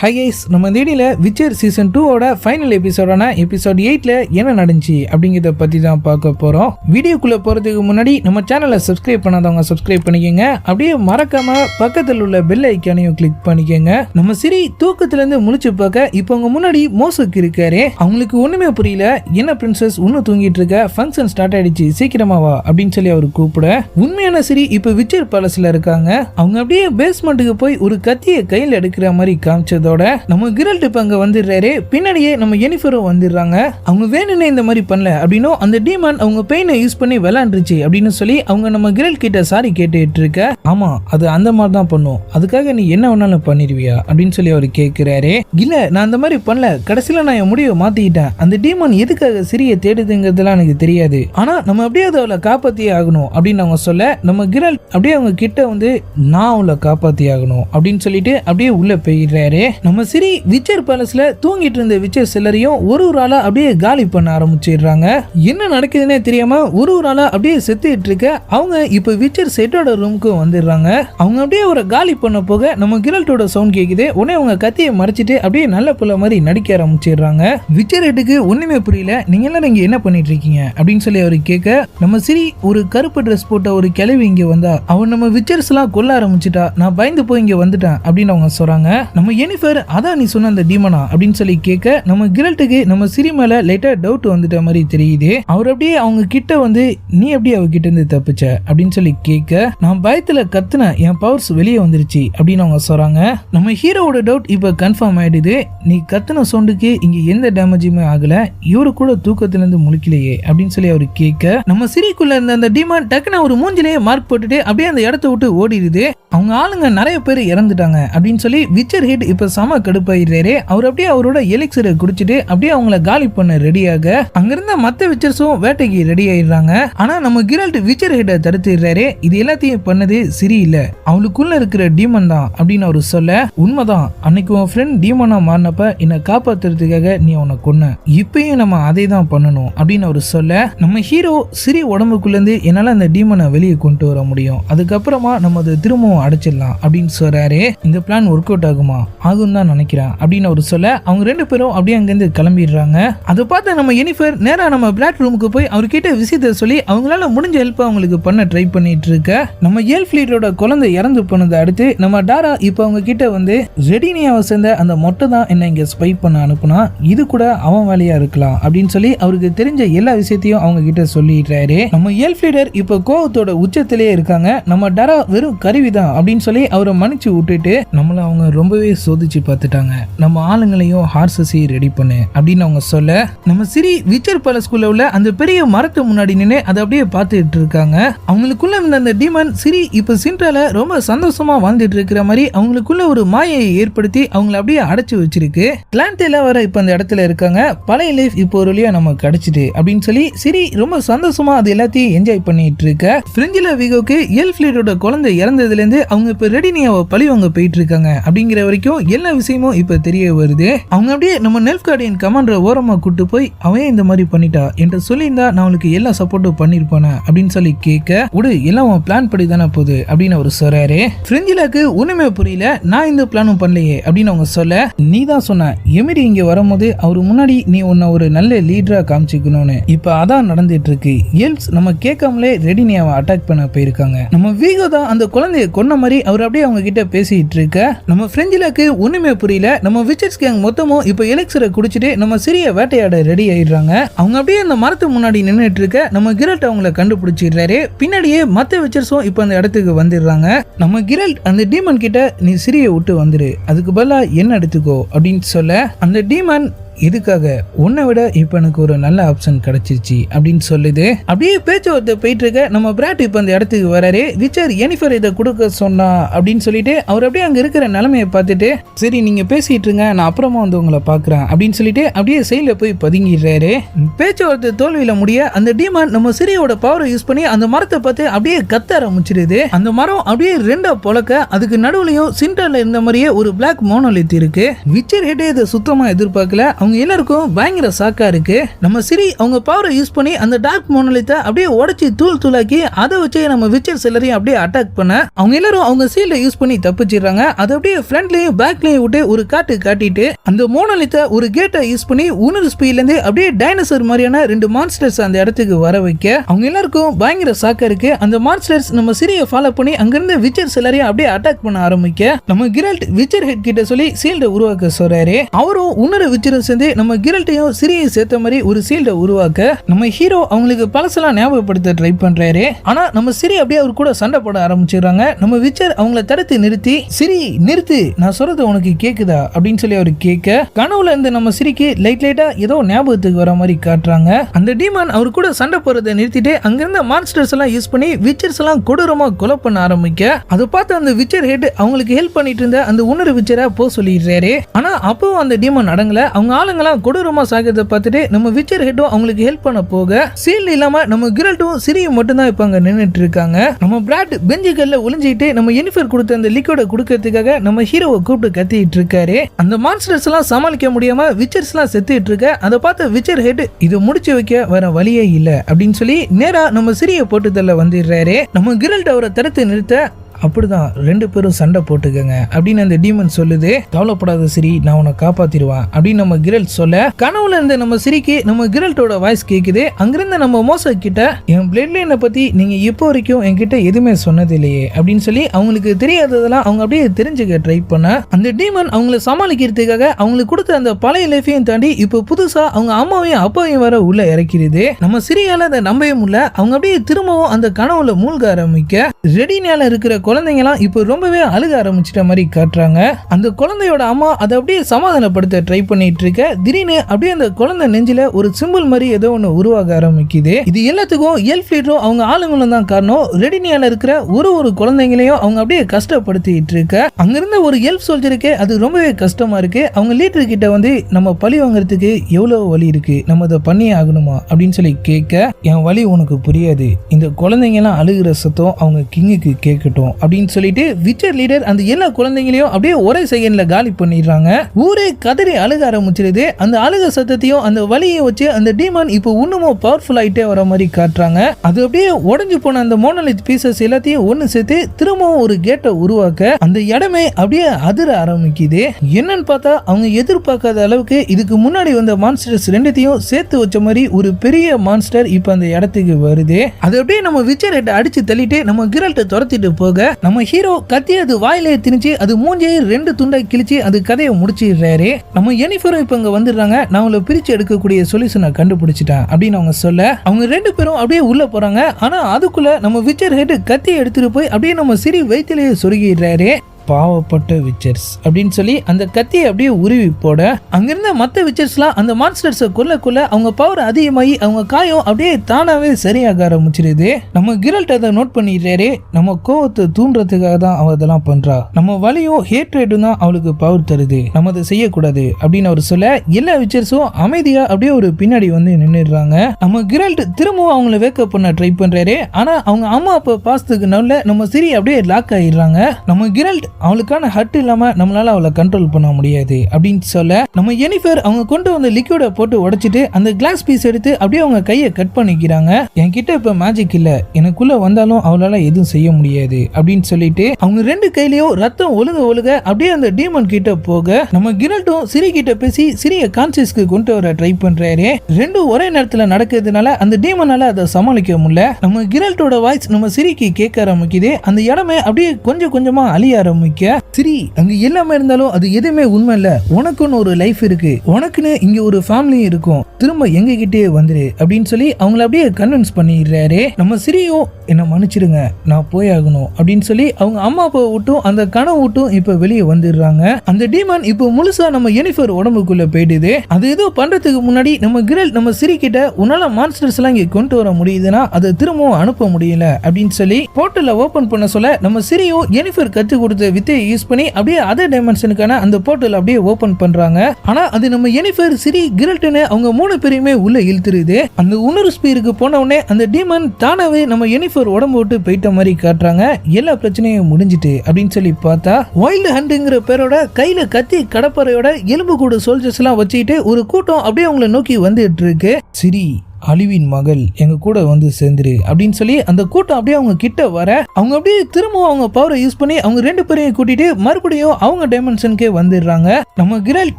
High guys நம்ம தேடியில் Witcher season டூவோட ஃபைனல் எபிசோடான எபிசோட் எயிட்டில் என்ன நடந்துச்சு அப்படிங்கிறத பற்றி தான் பார்க்க போகிறோம் வீடியோக்குள்ளே போகிறதுக்கு முன்னாடி நம்ம சேனலை சப்ஸ்கிரைப் பண்ணாதவங்க சப்ஸ்கிரைப் பண்ணிக்கோங்க. அப்படியே மறக்காமல் பக்கத்தில் உள்ள பெல் ஐக்கானையும் கிளிக் பண்ணிக்கோங்க. நம்ம சிரி தூக்கத்துலேருந்து முழிச்சு பார்க்க இப்போ உங்கள் முன்னாடி மோசுக்கு இருக்காரு. அவங்களுக்கு ஒன்றுமே புரியல. என்ன பிரின்சஸ் இன்னும் தூங்கிட்டு இருக்க? ஃபங்க்ஷன் ஸ்டார்ட் ஆயிடுச்சு. சீக்கிரமா வா அப்படின்னு சொல்லி அவர் கூப்பிட. உண்மையான சிரி இப்போ விச்சர் பேலஸில் இருக்காங்க. அவங்க அப்படியே பேஸ்மெண்ட்டுக்கு போய் ஒரு கத்தியை கையில் எடுக்கிற மாதிரி காமிச்சது காமிச்சதோட நம்ம கிரல்ட் இப்போ அங்க வந்துடுறாரு. பின்னாடியே நம்ம எனிஃபரும் வந்துடுறாங்க. அவங்க வேணும்னே இந்த மாதிரி பண்ணல. அப்படின்னும் அந்த டீமான் அவங்க பெயினை யூஸ் பண்ணி விளாண்டுருச்சு அப்படின்னு சொல்லி அவங்க நம்ம கிரல் கிட்ட சாரி கேட்டுட்டு இருக்க ஆமா அது அந்த மாதிரி தான் பண்ணும். அதுக்காக நீ என்ன வேணாலும் பண்ணிடுவியா? அப்படின்னு சொல்லி அவர் கேட்கிறாரு இல்ல நான் அந்த மாதிரி பண்ணல. கடைசியில நான் என் முடிவை மாத்திக்கிட்டேன். அந்த டீமான் எதுக்காக சிறிய தேடுதுங்கிறதுலாம் எனக்கு தெரியாது. ஆனா நம்ம அப்படியே அதை அவளை காப்பாத்தியே ஆகணும். அப்படின்னு அவங்க சொல்ல நம்ம கிரல் அப்படியே அவங்க கிட்ட வந்து நான் அவளை காப்பாத்தி ஆகணும். அப்படின்னு சொல்லிட்டு அப்படியே உள்ள போயிடுறாரு. நம்ம சிரி விச்சர் பேலஸ்ல தூங்கிட்டு இருந்த விச்சர் சிலரையும் ஒரு ஒரு ஆளா அப்படியே காலி பண்ண ஆரம்பிச்சிடுறாங்க. என்ன நடக்குதுன்னே தெரியாம ஒரு ஒரு ஆளா அப்படியே செத்துட்டு இருக்க அவங்க இப்ப விச்சர் செட்டோட ரூமுக்கு வந்துடுறாங்க. அவங்க அப்படியே ஒரு காலி பண்ண போக நம்ம கிரல்ட்டோட சவுண்ட் கேக்குது. உடனே அவங்க கத்தியை மறைச்சிட்டு அப்படியே நல்ல புள்ள மாதிரி நடிக்க ஆரம்பிச்சிடுறாங்க. விச்சர் ஹெட்டுக்கு ஒண்ணுமே புரியல. நீங்க எல்லாரும் இங்க என்ன பண்ணிட்டு இருக்கீங்க? அப்படின்னு சொல்லி அவர் கேட்க நம்ம சிரி ஒரு கருப்பு ட்ரெஸ் போட்ட ஒரு கிழவி இங்க வந்தா அவன் நம்ம விச்சர்ஸ் எல்லாம் கொல்ல ஆரம்பிச்சிட்டா. நான் பயந்து போய் இங்க வந்துட்டேன். அப்படின்னு அவங்க சொல்றாங்க. நம்ம எனிஃபர் அதான் நீ சொன்ன அந்த டீமனா அப்படின்னு சொல்லி கேட்க நம்ம கிரல்ட்டுக்கு நம்ம சிரி மேல லைட்டா டவுட் வந்துட்ட மாதிரி தெரியுது. அவர் அப்படியே அவங்க கிட்ட வந்து நீ எப்படி அவ கிட்ட இருந்து தப்பிச்ச? அப்படின்னு சொல்லி கேட்க நான் பயத்துல கத்துன என் பவர்ஸ் வெளியே வந்துருச்சு அப்படின்னு அவங்க சொல்றாங்க. நம்ம ஹீரோவோட டவுட் இப்ப கன்ஃபார்ம் ஆயிடுது. நீ கத்துன சவுண்டுக்கு இங்க எந்த டேமேஜுமே ஆகல. இவரு கூட தூக்கத்துல இருந்து முழிக்கலையே அப்படின்னு சொல்லி அவர் கேட்க நம்ம சிரிக்குள்ள இருந்த அந்த டிமாண்ட் டக்குன்னு ஒரு மூஞ்சிலேயே மார்க் போட்டுட்டு அப்படியே அந்த இடத்த விட்டு ஓடிடுது. அவங்க ஆளுங்க நிறைய பேர் இறந்துட்டாங்க அப்படின்னு சொல்லி விச்சர் ஹிட் இப்ப செம கடுப்பாயிடுறாரு. அவர் அப்படியே அவரோட எலிக்சரை குடிச்சிட்டு அப்படியே அவங்கள காலி பண்ண ரெடியாக அங்கிருந்த மத்த விச்சர்ஸும் வேட்டைக்கு ரெடி ஆயிடுறாங்க. ஆனா நம்ம கிரால்ட் விச்சர் கிட்ட தடுத்துடுறாரு. இது எல்லாத்தையும் பண்ணது சரி இல்ல அவளுக்குள்ள இருக்கிற டீமன் தான் அப்படின்னு அவர் சொல்ல உண்மைதான். அன்னைக்கு உன் ஃப்ரெண்ட் டீமனா மாறினப்ப என்னை காப்பாத்துறதுக்காக நீ அவனை கொன்ன. இப்பயும் நம்ம அதே தான் பண்ணணும். அப்படின்னு அவர் சொல்ல நம்ம ஹீரோ சிரி உடம்புக்குள்ள இருந்து என்னால அந்த டீமனை வெளியே கொண்டு வர முடியும். அதுக்கப்புறமா நம்ம அதை திரும்பவும் அடைச்சிடலாம் அப்படின்னு சொல்றாரு. இந்த பிளான் ஒர்க் அவுட் ஆகுமா? ஆகும் தான் நினைக்கிறேன். அப்படின்னு அவர் சொல்ல அவங்க ரெண்டு பேரும் அப்படியே அங்கிருந்து கிளம்பிடுறாங்க. அதை பார்த்து நம்ம எனிஃபர் நேராக நம்ம பிளாட் ரூமுக்கு போய் அவர்கிட்ட விஷயத்த சொல்லி அவங்களால முடிஞ்ச ஹெல்ப் அவங்களுக்கு பண்ண ட்ரை பண்ணிட்டு இருக்க. நம்ம ஏல் ஃபிளீட்டோட குழந்தை இறந்து போனதை அடுத்து நம்ம டாரா இப்போ அவங்க கிட்ட வந்து ரெடினியாவை சேர்ந்த அந்த மொட்டை தான் என்ன இங்க ஸ்பை பண்ண அனுப்புனா இது கூட அவன் வேலையா இருக்கலாம். அப்படின்னு சொல்லி அவருக்கு தெரிஞ்ச எல்லா விஷயத்தையும் அவங்க கிட்ட சொல்லிடுறாரு. நம்ம ஏல் ஃபிளீடர் இப்போ கோவத்தோட உச்சத்திலேயே இருக்காங்க. நம்ம டாரா வெறும் கருவி தான் அப்படின்னு சொல்லி அவரை மன்னிச்சு விட்டுட்டு நம்மள அவங்க ரொம்பவே சோதிச்சு பார்த்துட்டாங்க. நம்ம ஆளுங்களையும் ஹார்சஸையும் ரெடி பண்ணு அப்படின்னு அவங்க சொல்ல நம்ம சிரி விச்சர் பல ஸ்கூல்ல உள்ள அந்த பெரிய மரத்து முன்னாடி நின்று அதை அப்படியே பார்த்துட்டு இருக்காங்க. அவங்களுக்குள்ள இருந்த அந்த டீமன் சிரி இப்போ சின்ட்ரால ரொம்ப சந்தோஷமா வாழ்ந்துட்டு இருக்கிற மாதிரி அவங்களுக்குள்ள ஒரு மாயையை ஏற்படுத்தி அவங்கள அப்படியே அடைச்சு வச்சிருக்கு. கிளான்டேல வர இப்போ அந்த இடத்துல இருக்காங்க. பழைய லைஃப் இப்போ ஒரு வழியா நமக்கு கிடைச்சிட்டு அப்படின்னு சொல்லி சிரி ரொம்ப சந்தோஷமா அது எல்லாத்தையும் என்ஜாய் பண்ணிட்டு இருக்க. பிரிஞ்சில விகோக்கு எல் ஃபிளீடோட குழந்தை இறந்ததுல இருந்து அவங்க இப்போ ரெடினியாவை பழி அவங்க போயிட்டு இருக்காங்க. அப்படிங்கிற வரைக்கும் எல்லா விஷயமும் இப்போ தெரிய வருது. அவங்க அப்படியே நம்ம நெல்ஃப் கார்டியன் கமாண்டரை ஓரமா கூட்டு போய் அவன் இந்த மாதிரி பண்ணிட்டா? என்று சொல்லியிருந்தா நான் அவளுக்கு எல்லா சப்போர்ட்டும் பண்ணியிருப்பானே அப்படின்னு சொல்லி கேட்க விடு எல்லாம் உன் பிளான் படி தானே போகுது அப்படின்னு அவர் சொல்றாரு. பிரிஞ்சிலாக்கு ஒண்ணுமே புரியல நான் இந்த பிளானும் பண்ணலையே அப்படின்னு அவங்க சொல்ல நீ தான் சொன்ன எமிரி இங்க வரும்போது அவர் முன்னாடி நீ உன்னை ஒரு நல்ல லீடரா காமிச்சிக்கணும்னு. இப்ப அதான் நடந்துட்டு இருக்கு எல்ஸ் நம்ம கேட்காமலே ரெடினியாவை அட்டாக் பண்ண போயிருக்காங்க. நம்ம வீகோ தான் அந்த குழந்தைய கொன்ன மாதிரி அவர் அப்படியே அவங்க கிட்ட பேசிட்டு இருக்க நம்ம பிரெஞ்சிலாக்கு ஒண்ணுமே புரியல. நம்ம விச்சர்ஸ் கேங் மொத்தமும் இப்போ எலெக்சரை குடிச்சிட்டு நம்ம சிறிய வேட்டையாட ரெடி ஆயிடுறாங்க. அவங்க அப்படியே அந்த மரத்து முன்னாடி நின்றுட்டு இருக்க நம்ம கிரல்ட் அவங்கள கண்டுபிடிச்சிடுறாரு. பின்னாடியே மத்த விச்சர்ஸும் இப்போ அந்த இடத்துக்கு வந்துடுறாங்க. நம்ம கிரல்ட் அந்த டீமன் கிட்ட நீ சிறிய விட்டு வந்துரு. அதுக்கு பதிலாக என்ன எடுத்துக்கோ? அப்படின்னு சொல்ல அந்த டீமன் இதுக்காக உன்னை விட இப்போ எனக்கு ஒரு நல்ல ஆப்ஷன் கிடைச்சிருச்சு அப்படின்னு சொல்லுது. அப்படியே பேச்சுவார்த்தை போயிட்டு இருக்க நம்ம பிராட் இப்போ அந்த இடத்துக்கு வராரு. விச்சர் எனிஃபர் இதை கொடுக்க சொன்னா அப்படின்னு சொல்லிட்டு அவர் அப்படியே அங்கே இருக்கிற நிலைமையை பார்த்துட்டு சரி நீங்க பேசிட்டு இருங்க நான் அப்புறமா வந்து உங்களை பார்க்குறேன் அப்படின்னு சொல்லிட்டு அப்படியே சைடில் போய் பதுங்கிடுறாரு. பேச்சுவார்த்தை தோல்வியில் முடிய அந்த டீமான் நம்ம சிறியோட பவரை யூஸ் பண்ணி அந்த மரத்தை பார்த்து அப்படியே கத்த ஆரம்பிச்சிடுது. அந்த மரம் அப்படியே ரெண்டா பொழக்க அதுக்கு நடுவுலையும் சிண்டர்ல இருந்த மாதிரியே ஒரு பிளாக் மோனோலித் இருக்கு. விச்சர் ஹெட்டே இதை சுத்தமா எதிர்பார்க்கல. அவங்க எல்லாருக்கும் பயங்கர சாக்கா இருக்கு. நம்ம சிரி அவங்க பவரை யூஸ் பண்ணி அந்த டார்க் மோனலித்தை அப்படியே உடச்சி தூள் தூளாக்கி அதை வச்சு நம்ம விச்சர் எல்லாரையும் அப்படியே அட்டாக் பண்ண அவங்க எல்லாரும் அவங்க சீல்டை யூஸ் பண்ணி தப்பிச்சிடுறாங்க. அதை அப்படியே ஃப்ரண்ட்லயும் பேக்லயும் விட்டு ஒரு காட்டு காட்டிட்டு அந்த மோனலித்தை ஒரு கேட்டை யூஸ் பண்ணி உணர் ஸ்பீட்ல இருந்து அப்படியே டைனோசர் மாதிரியான ரெண்டு மான்ஸ்டர்ஸ் அந்த இடத்துக்கு வர வைக்க அவங்க எல்லாருக்கும் பயங்கர சாக்கா இருக்கு. அந்த மான்ஸ்டர்ஸ் நம்ம சிரியை ஃபாலோ பண்ணி அங்கிருந்து விச்சர்ஸ் எல்லாரையும் அப்படியே அட்டாக் பண்ண ஆரம்பிக்க நம்ம கிரல்ட் விச்சர் ஹெட் கிட்ட சொல்லி சீல்டை உருவாக்க சொல்றாரு. அவரும் உணர விச்சரும் சேர்ந்து நம்ம கிரல்ட்டையும் சிரியை சேர்த்த மாதிரி ஒரு சீல்டை உருவாக்க நம்ம ஹீரோ அவங்களுக்கு பழசெல்லாம் ஞாபகப்படுத்த ட்ரை பண்றாரு. ஆனா நம்ம சிரி அப்படியே அவர் கூட சண்டை போட ஆரம்பிச்சிடுறாங்க. நம்ம விச்சர் அவங்கள தடுத்து நிறுத்தி சிரி நிறுத்து நான் சொல்றது உனக்கு கேக்குதா? அப்படின்னு சொல்லி அவர் கேட்க கனவுல இருந்து நம்ம சிரிக்கு லைட் லைட்டா ஏதோ ஞாபகத்துக்கு வர மாதிரி காட்டுறாங்க. அந்த டீமான் அவர் கூட சண்டை போறதை நிறுத்திட்டு அங்கிருந்த மான்ஸ்டர்ஸ் எல்லாம் யூஸ் பண்ணி விச்சர்ஸ் எல்லாம் கொடூரமா கொலை பண்ண ஆரம்பிக்க அதை பார்த்து அந்த விச்சர் ஹெட் அவங்களுக்கு ஹெல்ப் பண்ணிட்டு இருந்த அந்த உணர்வு விச்சரை போ சொல்லிடுறாரு. ஆனா அப்பவும் அந்த டீமான் அடங்கல. அவங்க ஆளுங்கெல்லாம் கொடூரமா சாகிறத பார்த்துட்டு நம்ம விச்சர் ஹெட்டும் அவங்களுக்கு ஹெல்ப் பண்ண போக சீல் இல்லாம நம்ம கிரல்ட்டும் சிரியும் மட்டும்தான் இப்ப அங்க நின்னுட்டு இருக்காங்க. நம்ம பிராட் பெஞ்சுகள்ல ஒளிஞ்சிட்டு நம்ம எனிஃபர் கொடுத்த அந்த லிக்விட கொடுக்கறதுக்காக நம்ம ஹீரோவை கூப்பிட்டு கத்திட்டு இருக்காரு. அந்த மான்ஸ்டர்ஸ் எல்லாம் சமாளிக்க முடியாம விச்சர்ஸ் எல்லாம் செத்துட்டு இருக்க அதை பார்த்து விச்சர் ஹெட் இது முடிச்சு வைக்க வேற வழியே இல்லை அப்படின்னு சொல்லி நேரா நம்ம சிறிய போட்டுதல்ல வந்துடுறாரு. நம்ம கிரல்ட் அவரை தடுத்து நிறுத்த அப்படிதான் ரெண்டு பேரும் சண்டை போட்டுக்கங்க. அப்படின்னு அந்த டீமன் சொல்லுது கவலைப்படாத சிரி நான் உன்னை காப்பாத்திடுவேன். அப்படின்னு நம்ம கிரல் சொல்ல கனவுல இருந்த நம்ம சிரிக்கு நம்ம கிரல்ட்டோட வாய்ஸ் கேட்குது அங்கிருந்த நம்ம மோச கிட்ட என் பிளட் லைனை பத்தி நீங்க இப்போ வரைக்கும் என்கிட்ட எதுவுமே சொன்னது இல்லையே அப்படின்னு சொல்லி அவங்களுக்கு தெரியாததெல்லாம் அவங்க அப்படியே தெரிஞ்சுக்க ட்ரை பண்ண அந்த டீமன் அவங்கள சமாளிக்கிறதுக்காக அவங்களுக்கு கொடுத்த அந்த பழைய லைஃபையும் தாண்டி இப்போ புதுசா அவங்க அம்மாவையும் அப்பாவையும் வர உள்ள இறக்கிறது நம்ம சிரியால அதை நம்பவே முடியல. அவங்க அப்படியே திரும்பவும் அந்த கனவுல மூழ்க ஆரம்பிக்க ரெடினால இருக்கிற குழந்தைங்கலாம் இப்போ ரொம்பவே அழுக ஆரம்பிச்சிட்ட மாதிரி காட்டுறாங்க. அந்த குழந்தையோட அம்மா அதை அப்படியே சமாதானப்படுத்த ட்ரை பண்ணிட்டு இருக்க. திடீர்னு அப்படியே அந்த குழந்தை நெஞ்சில ஒரு சிம்பிள் மாதிரி ஏதோ ஒன்று உருவாக ஆரம்பிக்குது. இது எல்லாத்துக்கும் எல்ஃப் லீடரும் அவங்க ஆளுங்களும் தான் காரணம். ரெடினியால இருக்கிற ஒரு ஒரு குழந்தைங்களையும் அவங்க அப்படியே கஷ்டப்படுத்திட்டு இருக்க. அங்கிருந்த ஒரு எல்ஃப் சோல்ஜருக்கு அது ரொம்பவே கஷ்டமா இருக்கு. அவங்க லீடர் கிட்ட வந்து நம்ம பழி வாங்குறதுக்கு எவ்வளவு வழி இருக்கு? நம்ம அதை பண்ணியே ஆகணுமா? அப்படின்னு சொல்லி கேட்க என் வழி உனக்கு புரியாது. இந்த குழந்தைங்கலாம் அழுகிற சத்தம் அவங்க கிங்குக்கு கேட்கட்டும். அப்படின்னு சொல்லிட்டு விச்சர் லீடர் அந்த எல்லா குழந்தைங்களையும் அப்படியே ஒரே செகண்ட்ல காலி பண்ணிடுறாங்க. ஊரே கதறி அழுக ஆரம்பிச்சிருது. அந்த அழுக சத்தத்தையும் அந்த வலியை வச்சு அந்த டீமான் இப்போ இன்னமும் பவர்ஃபுல் ஆயிட்டே வர மாதிரி காட்டுறாங்க. அது அப்படியே உடஞ்சு போன அந்த மோனலித் பீசஸ் எல்லாத்தையும் ஒன்று சேர்த்து திரும்பவும் ஒரு கேட்டை உருவாக்க அந்த இடமே அப்படியே அதிர ஆரம்பிக்குது. என்னன்னு பார்த்தா அவங்க எதிர்பார்க்காத அளவுக்கு இதுக்கு முன்னாடி வந்த மான்ஸ்டர்ஸ் ரெண்டுத்தையும் சேர்த்து வச்ச மாதிரி ஒரு பெரிய மான்ஸ்டர் இப்போ அந்த இடத்துக்கு வருது. அது அப்படியே நம்ம விச்சர் ஹெட் அடிச்சு தள்ளிட்டு நம்ம கிரல்ட்டை துரத்திட்டு போக நம்ம ஹீரோ கத்தி அது வாயிலே திணிச்சு அது மூஞ்சையை ரெண்டு துண்டை கிழிச்சு அது கதையை முடிச்சிடுறாரு. நம்ம எனிஃபரும் இப்போ இங்க வந்துடுறாங்க. நான் அவங்கள பிரிச்சு எடுக்கக்கூடிய சொல்யூஷனை கண்டுபிடிச்சிட்டேன் அப்படின்னு அவங்க சொல்ல அவங்க ரெண்டு பேரும் அப்படியே உள்ள போறாங்க. ஆனா அதுக்குள்ள நம்ம விச்சர் ஹெட் கத்தியை எடுத்துட்டு போய் அப்படியே நம்ம சிறி வயிற்றுலயே சொருகிடுறாரு. பாவப்பட்ட விச்சர்ஸ் அப்படின்னு சொல்லி அந்த கத்தியை அப்படியே உருவி போட அங்கிருந்த மற்ற விச்சர்ஸ்லாம் அந்த மான்ஸ்டர்ஸை கொல்ல கொல்ல அவங்க பவர் அதிகமாகி அவங்க காயம் அப்படியே தானாகவே சரியாக ஆரம்பிச்சிருது. நம்ம கிரல்ட் அதை நோட் பண்ணிடுறாரு நம்ம கோவத்தை தூண்டுறதுக்காக தான் அவர் அதெல்லாம் பண்ணுறா நம்ம வலியும் ஹேட்ரேட்டும் தான் அவளுக்கு பவர் தருது. நம்ம அதை செய்யக்கூடாது அப்படின்னு அவர் சொல்ல எல்லா விச்சர்ஸும் அமைதியாக அப்படியே ஒரு பின்னாடி வந்து நின்றுடுறாங்க நம்ம கிரல்ட் திரும்பவும் அவங்கள வேக்கப் பண்ண ட்ரை பண்ணுறாரு ஆனால் அவங்க அம்மா அப்பா பாசத்துக்கு நல்ல நம்ம சிரி அப்படியே லாக் ஆயிடுறாங்க. நம்ம கிரல்ட் அவளுக்கான ஹட் இல்லாம நம்மளால அவளை கண்ட்ரோல் பண்ண முடியாது அப்படின்னு சொல்ல நம்ம எனிஃபர் அவங்க கொண்டு வந்த லிக்யூடை போட்டு உடைச்சிட்டு அந்த கிளாஸ் பீஸ் எடுத்து அப்படியே அவங்க கையை கட் பண்ணிக்கிறாங்க. என்கிட்ட இப்ப மேஜிக் இல்ல. எனக்குள்ள வந்தாலும் அவளால எதுவும் செய்ய முடியாது அப்படின்னு சொல்லிட்டு அவங்க ரெண்டு கையிலயும் ரத்தம் ஒழுக ஒழுக அப்படியே அந்த டீமன் கிட்ட போக நம்ம கிரல்ட்டும் சிரி கிட்ட பேசி சிறிய கான்சியஸ்க்கு கொண்டு வர ட்ரை பண்றாரு. ரெண்டும் ஒரே நேரத்துல நடக்கிறதுனால அந்த டீமனால அதை சமாளிக்க முடியல. நம்ம கிரல்ட்டோட வாய்ஸ் நம்ம சிரிக்கு கேட்க ஆரம்பிக்குது. அந்த இடமே அப்படியே கொஞ்சம் கொஞ்சமா அழிய ஆரம்பிக்க சிரி அங்க எல்லாமே இருந்தாலும் அது எதுவுமே உண்மை இல்ல. உனக்குன்னு ஒரு லைஃப் இருக்கு. உனக்குன்னு இங்க ஒரு ஃபேமிலியும் இருக்கும். திரும்ப எங்க கிட்டே வந்துரு அப்படின்னு சொல்லி அவங்கள அப்படியே கன்வின்ஸ் பண்ணிடுறாரு. நம்ம சிரியும் என்ன மன்னிச்சிடுங்க. நான் போய் ஆகணும் அப்படின்னு சொல்லி அவங்க அம்மா அப்பா விட்டும் அந்த கனவு விட்டும் இப்ப வெளியே வந்துடுறாங்க. அந்த டீமன் இப்போ முழுசா நம்ம யூனிஃபர் உடம்புக்குள்ள போயிடுது. அது ஏதோ பண்றதுக்கு முன்னாடி நம்ம கிரல் நம்ம சிரி கிட்ட உன்னால மான்ஸ்டர்ஸ் எல்லாம் இங்க கொண்டு வர முடியுதுன்னா அதை திரும்பவும் அனுப்ப முடியல அப்படின்னு சொல்லி போர்ட்டல ஓபன் பண்ண சொல்ல நம்ம சிரியும் யூனிஃபர் கத்து கொடுத்த வித்தையை யூஸ் பண்ணி அப்படியே அதர் டைமென்ஷனுக்கான அந்த போர்ட்டல் அப்படியே ஓபன் பண்றாங்க. ஆனா அது நம்ம எனிஃபர் சிரி கிரல்ட்னு அவங்க மூணு பேரையுமே உள்ள இழுத்துருது. அந்த உணர்வு ஸ்பீருக்கு போன உடனே அந்த டீமன் தானாவே நம்ம எனிஃபர் உடம்பு விட்டு போயிட்ட மாதிரி காட்டுறாங்க. எல்லா பிரச்சனையும் முடிஞ்சிட்டு அப்படின்னு சொல்லி பார்த்தா வைல்டு ஹண்டுங்கிற பேரோட கையில கத்தி கடப்பறையோட எலும்பு கூடு சோல்ஜர்ஸ் எல்லாம் வச்சுக்கிட்டு ஒரு கூட்டம் அப்படியே அவங்களை நோக்கி வந்துட்டு இருக்கு. சிரி அழிவின் மகள் எங்க கூட வந்து சேர்ந்துரு அப்படின்னு சொல்லி அந்த கூட்டம் அப்படியே அவங்க கிட்ட வர அவங்க அப்படியே திரும்பவும் அவங்க பவரை யூஸ் பண்ணி அவங்க ரெண்டு பேரையும் கூட்டிட்டு மறுபடியும் அவங்க டைமென்ஷனுக்கே வந்துடுறாங்க. நம்ம கிரல்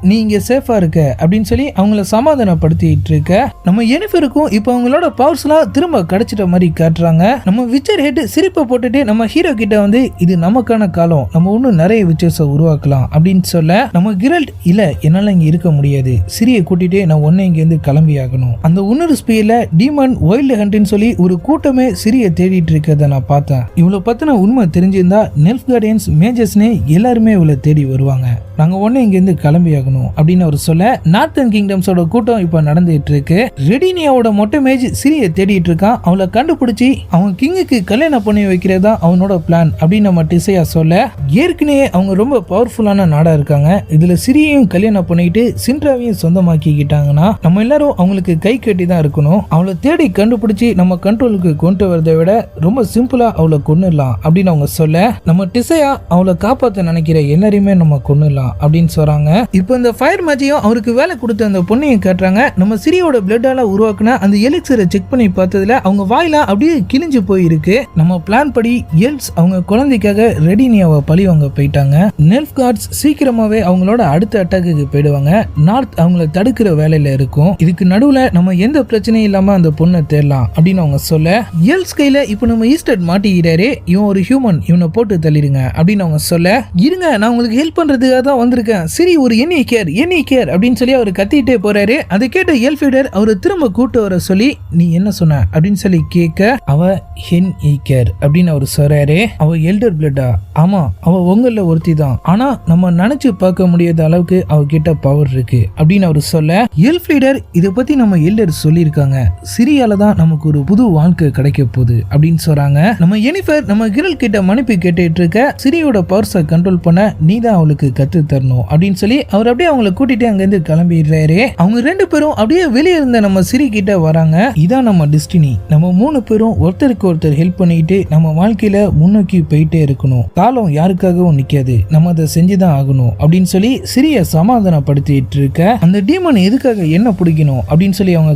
நீ இங்க சேஃபா இருக்க அப்படின்னு சொல்லி அவங்கள சமாதானப்படுத்திட்டு இருக்க. நம்ம எனிஃபருக்கும் இப்போ அவங்களோட பவர்ஸ் எல்லாம் திரும்ப கிடைச்சிட்ட மாதிரி காட்டுறாங்க. நம்ம விச்சர் ஹெட் சிரிப்பை போட்டுட்டு நம்ம ஹீரோ கிட்ட வந்து இது நமக்கான காலம் நம்ம இன்னும் நிறைய விச்சர்ஸை உருவாக்கலாம் அப்படின்னு சொல்ல நம்ம கிரல்ட் இல்ல என்னால இங்க இருக்க முடியாது. சிறிய கூட்டிட்டு நான் ஒன்னே இங்க இருந்து கிளம்பி ஆகணும் அந்த உன்னொரு ஸ்பீட்ல டீமன் வைல்டு ஹண்ட்னு சொல்லி ஒரு கூட்டமே சிறிய தேடிட்டு இருக்கிறத நான் பார்த்தேன். இவ்வளவு பத்தின உண்மை தெரிஞ்சிருந்தா நெல்ஃப் கார்டியன்ஸ் மேஜர்ஸ்னே எல்லாருமே இவ்வளவு தேடி வருவாங்க. நாங்க ஒன்னே இங்க இருந்து கிளம்பி ஆகணும் அப்படின்னு அவர் சொல்ல நார்த்தன் கிங்டம்ஸோட கூட்டம் இப்ப நடந்துட்டு இருக்கு. ரெடினியாவோட மொட்டை மேஜ் சிறிய தேடிட்டு இருக்கான். அவளை கண்டுபிடிச்சி அவன் கிங்குக்கு கல்யாணம் பண்ணி வைக்கிறதா அவனோட பிளான் அப்படின்னு நம்ம டிசையா சொல்ல ஏற்கனவே அவங்க ரொம்ப பவர்ஃபுல்லான நாடா இருக்காங்க. இதுல சிறியையும் கல்யாணம் பண்ணிட்டு சின்ட்ராவையும் சொந்தமாக்கிக்கிட்டாங்கன்னா நம்ம எல்லாரும் அவங்களுக்கு கை கட்டி தான் இருக்கும் இருக்கணும் அவளை தேடி கண்டுபிடிச்சி நம்ம கண்ட்ரோலுக்கு கொண்டு வரதை விட ரொம்ப சிம்பிளா அவளை கொன்னுடலாம் அப்படின்னு அவங்க சொல்ல நம்ம டிசையா அவளை காப்பாத்த நினைக்கிற எல்லாரையுமே நம்ம கொன்னுடலாம் அப்படின்னு சொல்றாங்க. இப்போ இந்த ஃபயர் மேஜியும் அவருக்கு வேலை கொடுத்த அந்த பொண்ணையும் காட்டுறாங்க. நம்ம சிரியோட பிளட்டால உருவாக்குன அந்த எலிக்சரை செக் பண்ணி பார்த்ததுல அவங்க வாயில அப்படியே கிழிஞ்சு போயிருக்கு. நம்ம பிளான் படி எல்ஸ் அவங்க குழந்தைக்காக ரெடினியாவை பழி வாங்க போயிட்டாங்க. நெல்ஃப் கார்ட்ஸ் சீக்கிரமாவே அவங்களோட அடுத்த அட்டாக்கு போயிடுவாங்க. நார்த் அவங்கள தடுக்கிற வேலையில இருக்கும். இதுக்கு நடுவுல நம்ம எந்த பிரச்சனை பிரச்சனையும் இல்லாம அந்த பொண்ணை தேடலாம் அப்படின்னு அவங்க சொல்ல இயல்ஸ் கையில இப்போ நம்ம ஈஸ்டர் மாட்டிக்கிறாரு இவன் ஒரு ஹியூமன் இவனை போட்டு தள்ளிடுங்க அப்படின்னு அவங்க சொல்ல இருங்க நான் உங்களுக்கு ஹெல்ப் பண்றதுக்காக தான் வந்திருக்கேன். சரி ஒரு எண்ணி கேர் எண்ணி கேர் அப்படின்னு சொல்லி அவர் கத்திட்டே போறாரு. அதை கேட்ட எல்ஃபீடர் அவர் திரும்ப கூட்டு வர சொல்லி நீ என்ன சொன்ன? அப்படின்னு சொல்லி கேட்க அவ ஹென் ஈக்கர் அப்படின்னு அவர் சொல்றாரு. அவ எல்டர் பிளட்டா ஆமா அவ உங்கள ஒருத்தி தான். ஆனா நம்ம நினைச்சு பார்க்க முடியாத அளவுக்கு அவ கிட்ட பவர் இருக்கு அப்படின்னு அவர் சொல்ல எல்ஃபீடர் இதை பத்தி நம்ம எல்டர் சொல்லியிருக்காங்க. சிரியால தான் நமக்கு ஒரு புது வாழ்க்கை கிடைக்க போகுது அப்படின்னு சொல்றாங்க. நம்ம எனிஃபர் நம்ம கிரல் கிட்ட மன்னிப்பு கேட்டுட்டு இருக்க சிரியோட பவர்ஸை கண்ட்ரோல் பண்ண நீ தான் அவளுக்கு கத்து தரணும் அப்படின்னு சொல்லி அவர் அப்படியே அவங்கள கூட்டிட்டு அங்கிருந்து கிளம்பிடுறாரு. அவங்க ரெண்டு பேரும் அப்படியே வெளியே இருந்த நம்ம சிரி கிட்ட வராங்க. இதான் நம்ம டிஸ்டினி நம்ம மூணு பேரும் ஒருத்தருக்கு ஒருத்தர் ஹெல்ப் பண்ணிட்டு நம்ம வாழ்க்கையில முன்னோக்கி போயிட்டே இருக்கணும். காலம் யாருக்காகவும் நிக்காது. நம்ம அதை செஞ்சுதான் ஆகணும் அப்படின்னு சொல்லி சிரிய சமாதானப்படுத்திட்டு இருக்க அந்த டீமன் எதுக்காக என்ன பிடிக்கணும் அப்படின்னு சொல்லி அவங்க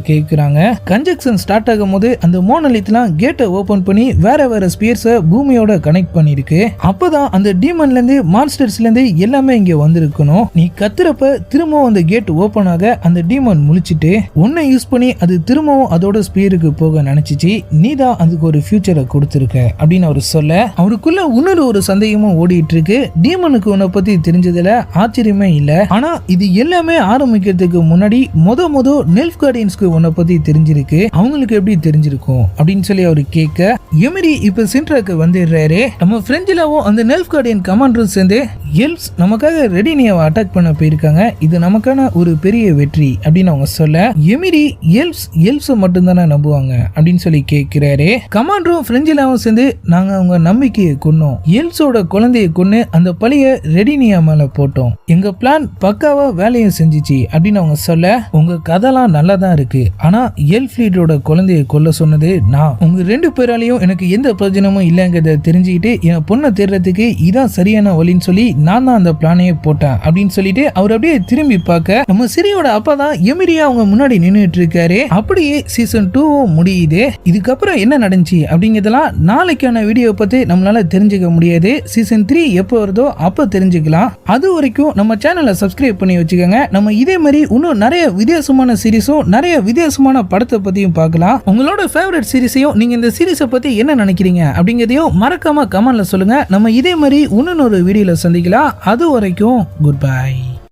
சொல்கிறாங்க கன்ஜெக்ஷன் ஸ்டார்ட் ஆகும் போது அந்த மோனலித்லாம் கேட்டை ஓபன் பண்ணி வேற வேற ஸ்பியர்ஸை பூமியோட கனெக்ட் பண்ணிருக்கு. அப்பதான் அந்த டீமன்ல இருந்து இருந்து எல்லாமே இங்கே வந்திருக்கணும். நீ கத்துறப்ப திரும்பவும் அந்த கேட் ஓப்பன் ஆக அந்த டீமன் முழிச்சிட்டு ஒன்றை யூஸ் பண்ணி அது திரும்பவும் அதோட ஸ்பியருக்கு போக நினைச்சிச்சு. நீ தான் அதுக்கு ஒரு ஃபியூச்சரை கொடுத்துருக்க அப்படின்னு அவர் சொல்ல அவருக்குள்ள இன்னொரு ஒரு சந்தேகமும் ஓடிட்டு இருக்கு டீமனுக்கு உன்னை பத்தி தெரிஞ்சதுல ஆச்சரியமே இல்லை. ஆனா இது எல்லாமே ஆரம்பிக்கிறதுக்கு முன்னாடி முத முத நெல்ஃப் கார்டியன்ஸ்க்கு உன்னை பத்தி தெரிஞ்சிருக்கு. அவங்களுக்கு எப்படி தெரிஞ்சிருக்கும்? அப்படின்னு சொல்லி அவர் கேட்க எமிரி இப்ப சென்ட்ராக்கு வந்துடுறாரு. நம்ம பிரெஞ்சிலாவும் அந்த நெல்ஃப் கார்டியன் கமாண்டர் சேர்ந்து எல்ஸ் நமக்காக ரெடினியாவை அட்டாக் பண்ண போயிருக்காங்க. இது நமக்கான ஒரு பெரிய வெற்றி அப்படின்னு அவங்க சொல்ல எமிரி எல்ஸ் எல்ஸை மட்டும்தானே நம்புவாங்க? அப்படின்னு சொல்லி கேட்கிறாரு கமாண்டரும் பிரெஞ்சிலாவும் சேர்ந்து நாங்க அவங்க நம்பிக்கையை கொன்னோம். எல்ஸோட குழந்தைய கொண்டு அந்த பழிய ரெடினியா மேல போட்டோம். எங்க பிளான் பக்காவா வேலையை செஞ்சுச்சு அப்படின்னு அவங்க சொல்ல உங்க கதைலாம் நல்லா தான் இருக்கு. ஆனா எல்ஃபிளீடோட குழந்தைய கொல்ல சொன்னது நான். உங்க ரெண்டு பேராலையும் எனக்கு எந்த பிரயோஜனமும் இல்லைங்கிறத தெரிஞ்சுக்கிட்டு என் பொண்ணை தேடுறதுக்கு இதான் சரியான வழின்னு சொல்லி நான் தான் அந்த பிளானையே போட்டேன் அப்படின்னு சொல்லிட்டு அவர் அப்படியே திரும்பி பார்க்க நம்ம சிரியோட அப்பா தான் எமிரியா அவங்க முன்னாடி நின்றுட்டு இருக்காரு அப்படியே சீசன் டூவும் முடியுது. இதுக்கப்புறம் என்ன நடந்துச்சு அப்படிங்கிறதெல்லாம் நாளைக்கான வீடியோ பத்தி நம்மளால தெரிஞ்சுக்க முடியாது. சீசன் த்ரீ எப்போ வருதோ அப்போ தெரிஞ்சுக்கலாம். அது வரைக்கும் நம்ம சேனலை சப்ஸ்கிரைப் பண்ணி வச்சுக்கோங்க. நம்ம இதே மாதிரி இன்னும் நிறைய வித்தியாசமான சீரீஸும் நிறைய வித்தியாசமான படத்தை பத்தியும் பார்க்கலாம். உங்களோட ஃபேவரட் சீரீஸையும் நீங்க இந்த சீரீஸை பத்தி என்ன நினைக்கிறீங்க அப்படிங்கிறதையும் மறக்காம கமெண்ட்ல சொல்லுங்க. நம்ம இதே மாதிரி இன்னொன்று வீடியோவில் சந்திக்கலாம். சந்திக்கலாம் அது வரைக்கும் குட் பை